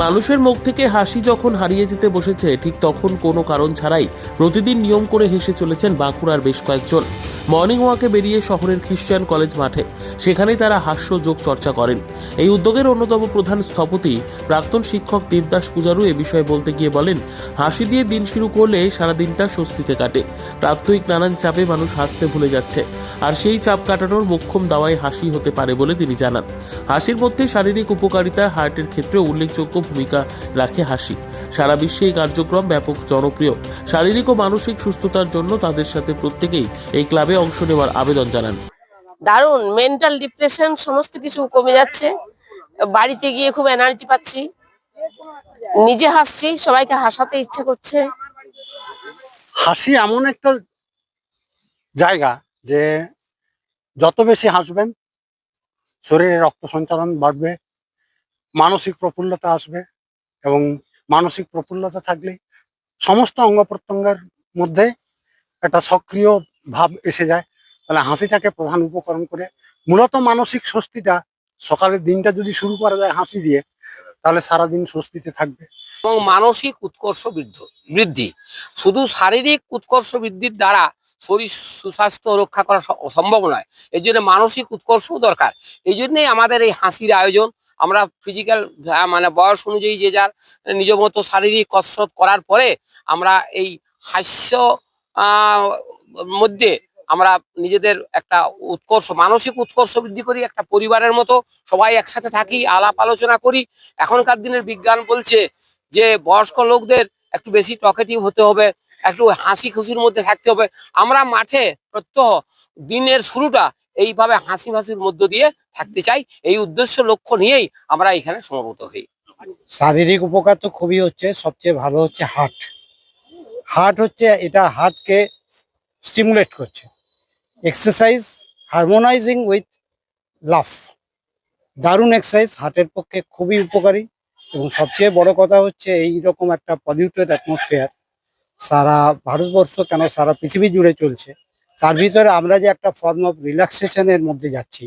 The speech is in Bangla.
মানুষের মুখ থেকে হাসি যখন হারিয়ে যেতে বসেছে, ঠিক তখন কোনো কারণ ছাড়াই প্রতিদিন নিয়ম করে হেসে চলেছেন বাঁকুড়ার বেশ কয়েকজন। মর্নিং ওয়াকে বেরিয়ে শহরের খ্রিস্টান কলেজ মাঠে, সেখানেই তারা হাস্য যোগ চর্চা করেন। এই উদ্যোগের অন্যতম প্রধান স্থপতি প্রাক্তন শিক্ষক দেবদাস পূজারু এ বিষয়ে বলতে গিয়ে বলেন, হাসি দিয়ে দিন শুরু করলে সারা দিনটা স্বস্তিতে কাটে। প্রাত্যহিক নানান চাপে মানুষ হাসতে ভুলে যাচ্ছে, আর সেই চাপ কাটানোর মোক্ষম দাওয়ায় হাসি হতে পারে বলে তিনি জানান। হাসির মধ্যে শারীরিক উপকারিতা, হার্টের ক্ষেত্রে উল্লেখযোগ্য ভূমিকা রাখে হাসি। সারা বিশ্বে এই কার্যক্রম ব্যাপক জনপ্রিয়। শারীরিক ও মানসিক সুস্থতার জন্য তাদের সাথে প্রত্যেকেই এই ক্লাবে অংশ নেওয়ার আবেদন জানান। দারুণ মেন্টাল ডিপ্রেশন সমস্ত কিছু কমে যাচ্ছে। বাড়িতে গিয়ে খুব এনার্জি পাচ্ছি। নিজে হাসছি সবাইকে হাসাতে ইচ্ছে করছে। হাসি এমন একটা জায়গা যে যত বেশি হাসবেন শরীরে রক্ত সঞ্চালন বাড়বে মানসিক প্রফুল্লতা আসবে এবং মানসিক প্রফুল্লতা থাকলে সমস্ত অঙ্গ প্রত্যঙ্গের মধ্যে একটা সক্রিয় ভাব এসে যায়। তাহলে হাসিটাকে প্রধান উপকরণ করে মূলত মানসিক স্বস্তিটা সকালের দিনটা যদি শুরু করা যায় হাসি দিয়ে, তাহলে সারাদিন স্বস্তিতে থাকবে। এবং মানসিক উৎকর্ষ বৃদ্ধ, বৃদ্ধি। শুধু শারীরিক উৎকর্ষ বৃদ্ধির দ্বারা শরীর সুস্বাস্থ্য রক্ষা করা সম্ভব নয়। এই জন্য মানসিক উৎকর্ষও দরকার। এই জন্যই আমাদের এই হাসির আয়োজন আমরা ফিজিক্যাল মানে বয়স অনুযায়ী যে যার নিজ মতো শারীরিক কসরত করার পরে আমরা এই হাস্য মধ্যে আমরা নিজেদের একটা উৎকর্ষ, মানসিক উৎকর্ষ বৃদ্ধি করি, একটা পরিবারের মতো সবাই একসাথে থাকি, আলাপ আলোচনা করি। এখনকার দিনের বিজ্ঞান বলছে যে বয়স্ক লোকদের একটু বেশি টকেটিভ হতে হবে একটু হাসি খুশির মধ্যে থাকতে হবে। আমরা মাঠে প্রত্যহ দিনের শুরুটা এইভাবে হাসি হাসির মধ্য দিয়ে থাকতে চাই। এই উদ্দেশ্য, লক্ষ্য নিয়েই আমরা এখানে সমবেত হই। শারীরিক উপকার তো খুবই হচ্ছে, সবচেয়ে ভালো হচ্ছে হার্ট হার্ট হচ্ছে, এটা হার্টকে স্টিমুলেট করছে। এক্সারসাইজ হারমোনাইজিং উইথ লাফ দারুণ এক্সারসাইজ হার্টের পক্ষে খুবই উপকারী এবং সবচেয়ে বড় কথা হচ্ছে এই রকম একটা পলিউটেড অ্যাটমসফিয়ার সারা ভারতবর্ষ কেন সারা পৃথিবী জুড়ে চলছে? তার ভিতরে আমরা যে একটা ফর্ম অফ রিল্যাক্সেশনের মধ্যে যাচ্ছি